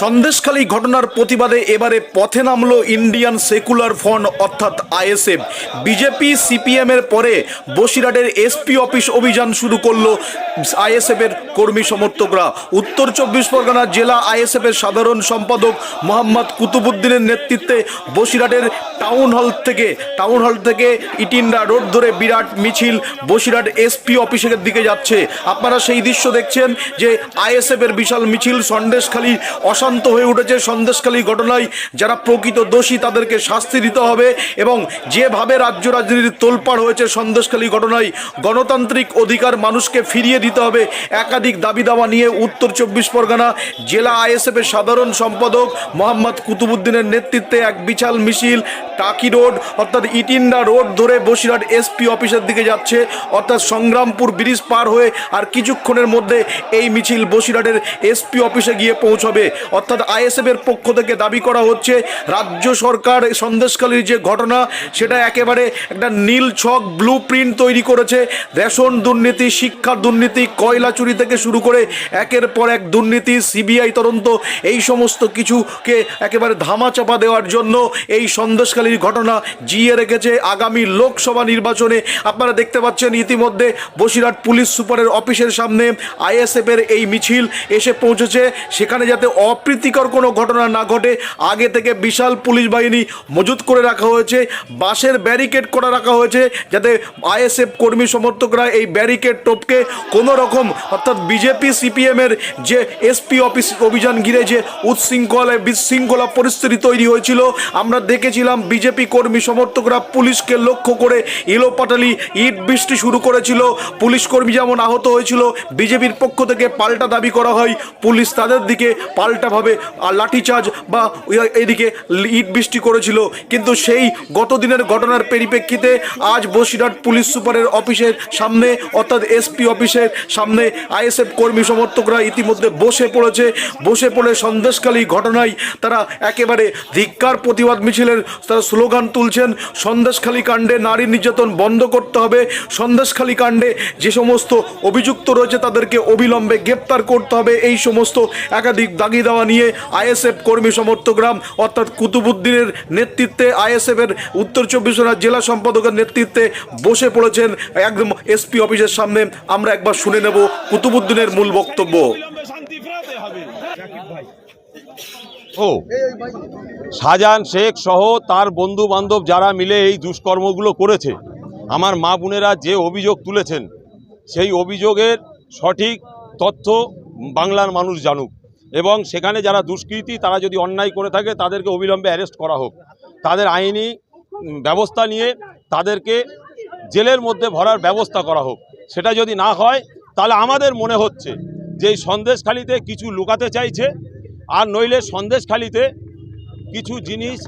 সন্দেশখালী ঘটনার প্রতিবাদে এবারে পথে নামলো ইন্ডিয়ান সেকুলার ফ্রন্ট, অর্থাৎ আইএসএফ। বিজেপি, সিপিএম এর পরে বসিরহাটের এসপি অফিস অভিযান শুরু করল আইএসএফ এর কর্মী সমর্থকরা। উত্তর চব্বিশ পরগনা জেলা আইএসএফ এর সাধারণ সম্পাদক মোহাম্মদ কুতুবুদ্দিনের নেতৃত্বে বসিরহাটের টাউন হল থেকে, টাউন হল থেকে ইটিন্ডা রোড ধরে বিরাট মিছিল বসিরহাট এসপি অফিসের দিকে যাচ্ছে। আপনারা সেই দৃশ্য দেখছেন যে আইএসএফ এর বিশাল মিছিল সন্দেশখালী অশান্ত হয়ে উঠেছে সন্দেশখালী ঘটনায়। যারা প্রকৃত দোষী, তাদেরকে শাস্তি দিতে হবে এবং যেভাবে রাজ্য রাজনীতির তোলপাড় হয়েছে সন্দেশখালী ঘটনায়, গণতান্ত্রিক অধিকার মানুষকে ফিরিয়ে দিতে হবে। একাধিক দাবি দাওয়া নিয়ে উত্তর চব্বিশ পরগনা জেলা আইএসএফ এর সাধারণ সম্পাদক মোহাম্মদ কুতুবুদ্দিনের নেতৃত্বে এক বিশাল মিছিল, টাকি রোড, অর্থাৎ ইটিন্ডা রোড ধরে বসিরহাট এসপি অফিসের দিকে যাচ্ছে। অর্থাৎ সংগ্রামপুর ব্রিজ পার হয়ে আর কিছুক্ষণের মধ্যে এই মিছিল বসিরহাটের এসপি অফিসে গিয়ে পৌঁছবে। অর্থাৎ আইএসএফ এর পক্ষ থেকে দাবি করা হচ্ছে, রাজ্য সরকার সন্দেশকালীর যে ঘটনা, সেটা একেবারে একটা নীল ছক ব্লু প্রিন্ট তৈরি করেছে। রেশন দুর্নীতি, শিক্ষা দুর্নীতি, কয়লা চুরি থেকে শুরু করে একের পর এক দুর্নীতি, সিবিআই তদন্ত, এই সমস্ত কিছুকে একেবারে ধামাচাপা দেওয়ার জন্য এই সন্দেশকালীর ঘটনা জিয়ে রেখেছে আগামী লোকসভা নির্বাচনে। আপনারা দেখতে পাচ্ছেন ইতিমধ্যে বসিরহাট পুলিশ সুপারের অফিসের সামনে আইএসএফ এর এই মিছিল এসে পৌঁছেছে। সেখানে যাতে অপ্রীতিকর কোনো ঘটনা না ঘটে, আগে থেকে বিশাল পুলিশ বাহিনী মজুত করে রাখা হয়েছে বাসের ব্যারিকেড করা রাখা হয়েছে, যাতে আইএসএফ কর্মী সমর্থকরা এই ব্যারিকেড টপকে। কোনো রকম, অর্থাৎ বিজেপি সিপিএমের যে এসপি অফিস অভিযান ঘিরে যে উচ্ছৃঙ্খলা বিশৃঙ্খলা পরিস্থিতি তৈরি হয়েছিল, আমরা দেখেছিলাম বিজেপি কর্মী সমর্থকরা পুলিশকে লক্ষ্য করে ইলোপাটালি ইট বৃষ্টি শুরু করেছিল। পুলিশ কর্মী যেমন আহত হয়েছিল বিজেপির পক্ষ থেকে পাল্টা দাবি করা হয়, পুলিশ তাদের দিকে পাল্টাভাবে আর লাঠিচার্জ বা এদিকে ইট বৃষ্টি করেছিল। কিন্তু সেই গত দিনের ঘটনার পরিপ্রেক্ষিতে আজ বসিরহাট পুলিশ সুপারের অফিসের সামনে, অর্থাৎ এসপি অফিসের সামনে আইএসএফ কর্মী সমর্থকরা ইতিমধ্যে বসে পড়েছে। বসে পড়ে সন্দেশকালী ঘটনায় তারা একেবারে ধিক্কার প্রতিবাদ মিছিলের তারা স্লোগান তুলছেন। সন্দেশখালী কাণ্ডে নারী নির্যাতন বন্ধ করতে হবে। সন্দেশখালী কাণ্ডে যে সমস্ত অভিযুক্ত রয়েছে তাদেরকে অবিলম্বে গ্রেপ্তার করতে হবে। এই সমস্ত একাধিক দাগি দেওয়া নিয়ে আইএসএফ কর্মী সমর্থকরা অর্থাৎ কুতুবুদ্দিনের নেতৃত্বে আইএসএফ এর উত্তর চব্বিশ পরগনা জেলা সম্পাদকের নেতৃত্বে বসে পড়েছেন একদম এসপি অফিসের সামনে। আমরা একবার শুনে নেব কুতুবুদ্দিনের মূল বক্তব্য। ও, শাহজাহান শেখ সহ তার বন্ধু বান্ধব যারা মিলে এই দুষ্কর্মগুলো করেছে, আমার মা বোনেরা যে অভিযোগ তুলেছেন, সেই অভিযোগের সঠিক তথ্য বাংলার মানুষ জানুক। এবং সেখানে যারা দুষ্কৃতী, তারা যদি অন্যায় করে থাকে, তাদেরকে অবিলম্বে অ্যারেস্ট করা হোক। তাদের আইনি ব্যবস্থা নিয়ে তাদেরকে জেলের মধ্যে ভরার ব্যবস্থা করা হোক। সেটা যদি না হয়, তাহলে আমাদের মনে হচ্ছে যে এই সন্দেশখালিতে কিছু লুকাতে চাইছে, আর নইলে সন্দেশখালিতে কিছু জিনিস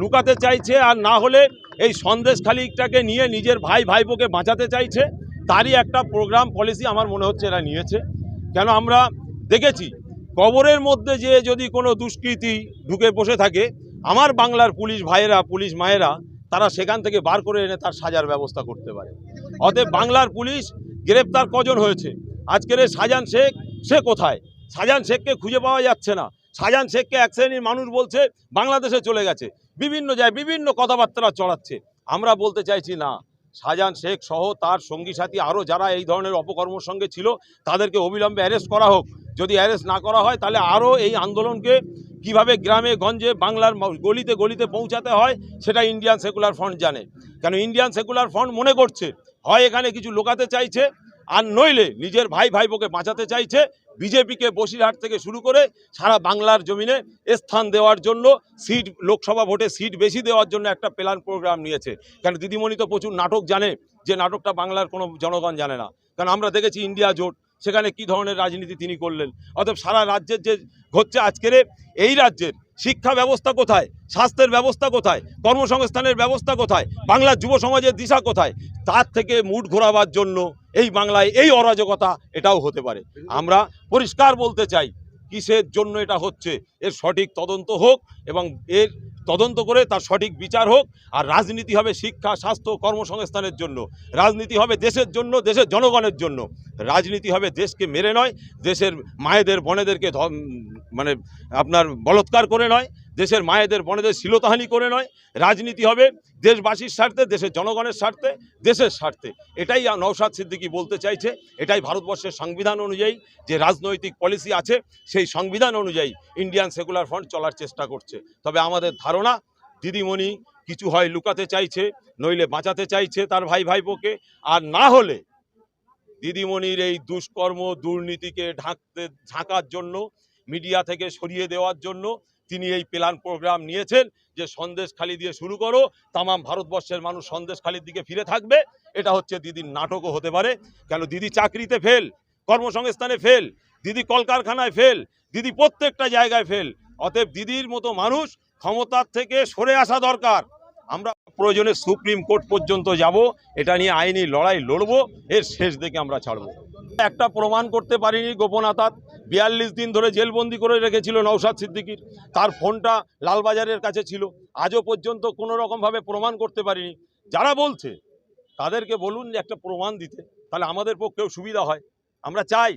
লুকাতে চাইছে, আর না হলে এই সন্দেশখালিটাকে নিয়ে নিজের ভাই ভাইপোকে বাঁচাতে চাইছে, তারই একটা প্রোগ্রাম পলিসি আমার মনে হচ্ছে এরা নিয়েছে। কেন আমরা দেখেছি কবরের মধ্যে যে যদি কোনো দুষ্কৃতী ঢুকে বসে থাকে, আমার বাংলার পুলিশ ভাইয়েরা, পুলিশ মায়েরা, তারা সেখান থেকে বার করে এনে তার সাজার ব্যবস্থা করতে পারে। অতএব বাংলার পুলিশ গ্রেপ্তার কজন হয়েছে? আজকের এই শাহজাহান শেখ, সে কোথায়? শাহজাহান শেখকে খুঁজে পাওয়া যাচ্ছে না। শাহজাহান শেখকে এক শ্রেণির মানুষ বলছে, বাংলাদেশে চলে গেছে। বিভিন্ন জায়গায় বিভিন্ন কথাবার্তা চড়াচ্ছে। আমরা বলতে চাইছি, না শাহজাহান শেখ সহ তার সঙ্গী সাথী আরও যারা এই ধরনের অপকর্মর সঙ্গে ছিল, তাদেরকে অবিলম্বে অ্যারেস্ট করা হোক। যদি অ্যারেস্ট না করা হয়, তাহলে আরও এই আন্দোলনকে কীভাবে গ্রামে, গঞ্জে, বাংলার গলিতে গলিতে পৌঁছাতে হয়, সেটা ইন্ডিয়ান সেকুলার ফ্রন্ট জানে। কেন ইন্ডিয়ান সেকুলার ফ্রন্ট মনে করছে, হয় এখানে কিছু লোকাতে চাইছে, আর নইলে নিজের ভাই ভাইপোকে বাঁচাতে চাইছে, বিজেপিকে বসিরহাট থেকে শুরু করে সারা বাংলার জমিনে স্থান দেওয়ার জন্য, সিট, লোকসভা ভোটে সিট বেশি দেওয়ার জন্য একটা প্ল্যান প্রোগ্রাম নিয়েছে। কারণ দিদিমণি তো প্রচুর নাটক জানে, যে নাটকটা বাংলার কোনো জনগণ জানে না। কারণ আমরা দেখেছি ইন্ডিয়া জোট সেখানে কি ধরনের রাজনীতি তিনি করলেন? অতএব সারা রাজ্যের যে ঘটছে আজকের এই রাজ্যের শিক্ষা ব্যবস্থা কোথায়? স্বাস্থ্যের ব্যবস্থা কোথায়? কর্মসংস্থানের ব্যবস্থা কোথায়? বাংলার যুব সমাজের দিশা কোথায়? তার থেকে মুঠ ঘোরাবার জন্য এই বাংলায় এই অরাজকতা এটাও হতে পারে। আমরা পরিষ্কার বলতে চাই, কিসের জন্য এটা হচ্ছে? এর সঠিক তদন্ত হোক এবং এর তদন্ত করে তার সঠিক বিচার হোক, আর রাজনীতি হবে শিক্ষা, স্বাস্থ্য, কর্মসংস্থানের জন্য। রাজনীতি হবে দেশের জন্য, দেশের জনগণের জন্য। রাজনীতি হবে দেশকে মেরে নয়, দেশের মায়েদের, বনেদেরকে মানে আপনার বলৎকার করে নয় দেশের মায়েদের বনেদের শিলতাহানি করে নয়, রাজনীতি হবে দেশবাসীর স্বার্থে, দেশের জনগণের স্বার্থে, দেশের স্বার্থে। এটাই নৌসাদ সিদ্দিকী বলতে চাইছে, এটাই ভারতবর্ষের সংবিধান অনুযায়ী যে রাজনৈতিক পলিসি আছে, সেই সংবিধান অনুযায়ী ইন্ডিয়ান সেকুলার ফ্রন্ট চলার চেষ্টা করছে। তবে আমাদের ধারণা, দিদিমণি কিছু হয় লুকাতে চাইছে, নইলে বাঁচাতে চাইছে তার ভাই ভাইপোকে, আর না হলে দিদিমণির এই দুষ্কর্ম, দুর্নীতিকে ঢাকতে, ঢাকার জন্য, মিডিয়া থেকে সরিয়ে দেওয়ার জন্য তিনি এই প্ল্যান প্রোগ্রাম নিয়েছেন যে সন্দেশখালি দিয়ে শুরু করো। তামাম ভারতবর্ষের মানুষ সন্দেশখালির দিকে ফিরে থাকবে। এটা হচ্ছে দিদির নাটকও হতে পারে। কেন? দিদি চাকরিতে ফেল কর্মসংস্থানে ফেল দিদি কলকারখানায় ফেল দিদি প্রত্যেকটা জায়গায় ফেল অতএব দিদির মতো মানুষ ক্ষমতার থেকে সরে আসা দরকার। আমরা প্রয়োজনে সুপ্রিম কোর্ট পর্যন্ত যাব। এটা নিয়ে আইনি লড়াই লড়বো। এর শেষ দেখে আমরা ছাড়বো। একটা প্রমাণ করতে পারিনি গোপন আতাত বিয়াল্লিশ দিন ধরে জেলবন্দি করে রেখেছিল নৌসাদ সিদ্দিকির। তার ফোনটা লালবাজারের কাছে ছিল। আজও পর্যন্ত কোনো রকমভাবে প্রমাণ করতে পারিনি। যারা বলছে, তাদেরকে বলুন যে একটা প্রমাণ দিতে, তাহলে আমাদের পক্ষেও সুবিধা হয়। আমরা চাই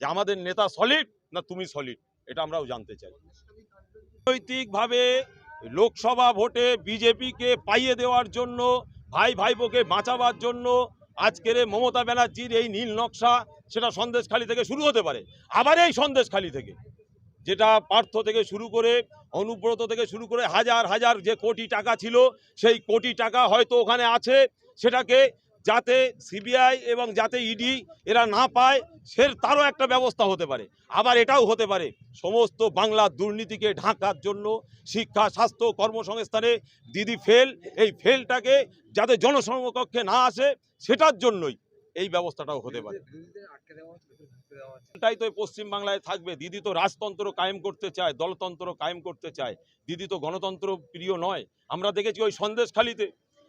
যে আমাদের নেতা সলিড না তুমি সলিড, এটা আমরাও জানতে চাই। রাজনৈতিকভাবে লোকসভা ভোটে বিজেপিকে পাইয়ে দেওয়ার জন্য, ভাই ভাইবোকে বাঁচাবার জন্য আজকের মমতা ব্যানার্জির এই নীল নকশা সেটা সন্দেশখালি থেকে শুরু হতে পারে। আবার এই সন্দেশখালি থেকে। যেটা পার্থ থেকে শুরু করে, অনুব্রত থেকে শুরু করে হাজার হাজার যে কোটি টাকা ছিল, সেই কোটি টাকা হয়তো ওখানে আছে। সেটাকে যাতে সিবিআই এবং যাতে ইডি এরা না পায় সে তারও একটা ব্যবস্থা হতে পারে। আবার এটাও হতে পারে। সমস্ত বাংলা দুর্নীতিকে ঢাকার জন্য শিক্ষা, স্বাস্থ্য, কর্মসংস্থানে দিদি ফেল এই ফেলটাকে যাতে জনসমকক্ষে না আসে সেটার জন্যই এই ব্যবস্থাটাও হতে পারে। এটাই তো পশ্চিম বাংলায় থাকবে। দিদি তো রাজতন্ত্র কায়েম করতে চায় দলতন্ত্র কায়েম করতে চায়। দিদি তো গণতন্ত্র প্রিয় নয়। আমরা দেখেছি ওই সন্দেশখালিতে।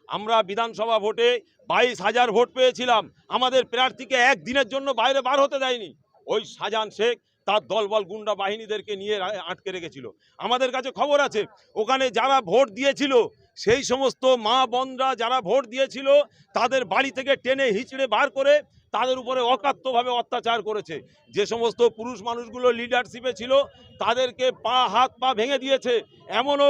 আমরা বিধানসভা ভোটে বাইশ হাজার ভোট পেয়েছিলাম। আমাদের প্রার্থীকে একদিনের জন্য বাইরে বার হতে দেয়নি। ওই শাহজাহান শেখ তার দলবল গুন্ডা বাহিনীদেরকে নিয়ে আটকে রেখেছিল। আমাদের কাছে খবর আছে ওখানে যারা ভোট দিয়েছিল সেই সমস্ত মা বোনরা যারা ভোট দিয়েছিল, তাদের বাড়ি থেকে টেনে হিচড়ে বার করে তাদের উপরে অকাত্যভাবে অত্যাচার করেছে। যে সমস্ত পুরুষ মানুষগুলো লিডারশিপে ছিল, তাদেরকে পা, হাত, পা ভেঙে দিয়েছে। এমনও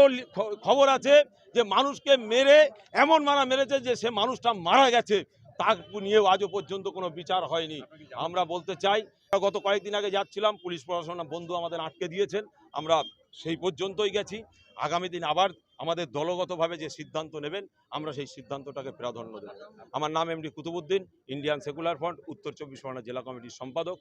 খবর আছে যে মানুষকে মেরে, এমন মারা মেরেছে যে সে মানুষটা মারা গেছে। তা নিয়েও আজও পর্যন্ত কোনো বিচার হয়নি। আমরা বলতে চাই গত কয়েকদিন আগে যাচ্ছিলাম, পুলিশ প্রশাসন বন্ধু আমাদের আটকে দিয়েছেন। আমরা সেই পর্যন্তই গেছি। আগামী দিন আবার আমাদের দলগতভাবে যে সিদ্ধান্ত নেবেন, আমরা সেই সিদ্ধান্তটাকে প্রাধান্য দেব। আমার নাম MD Qutubuddin Indian secular front, উত্তর চব্বিশ পরগনা জেলা কমিটির সম্পাদক।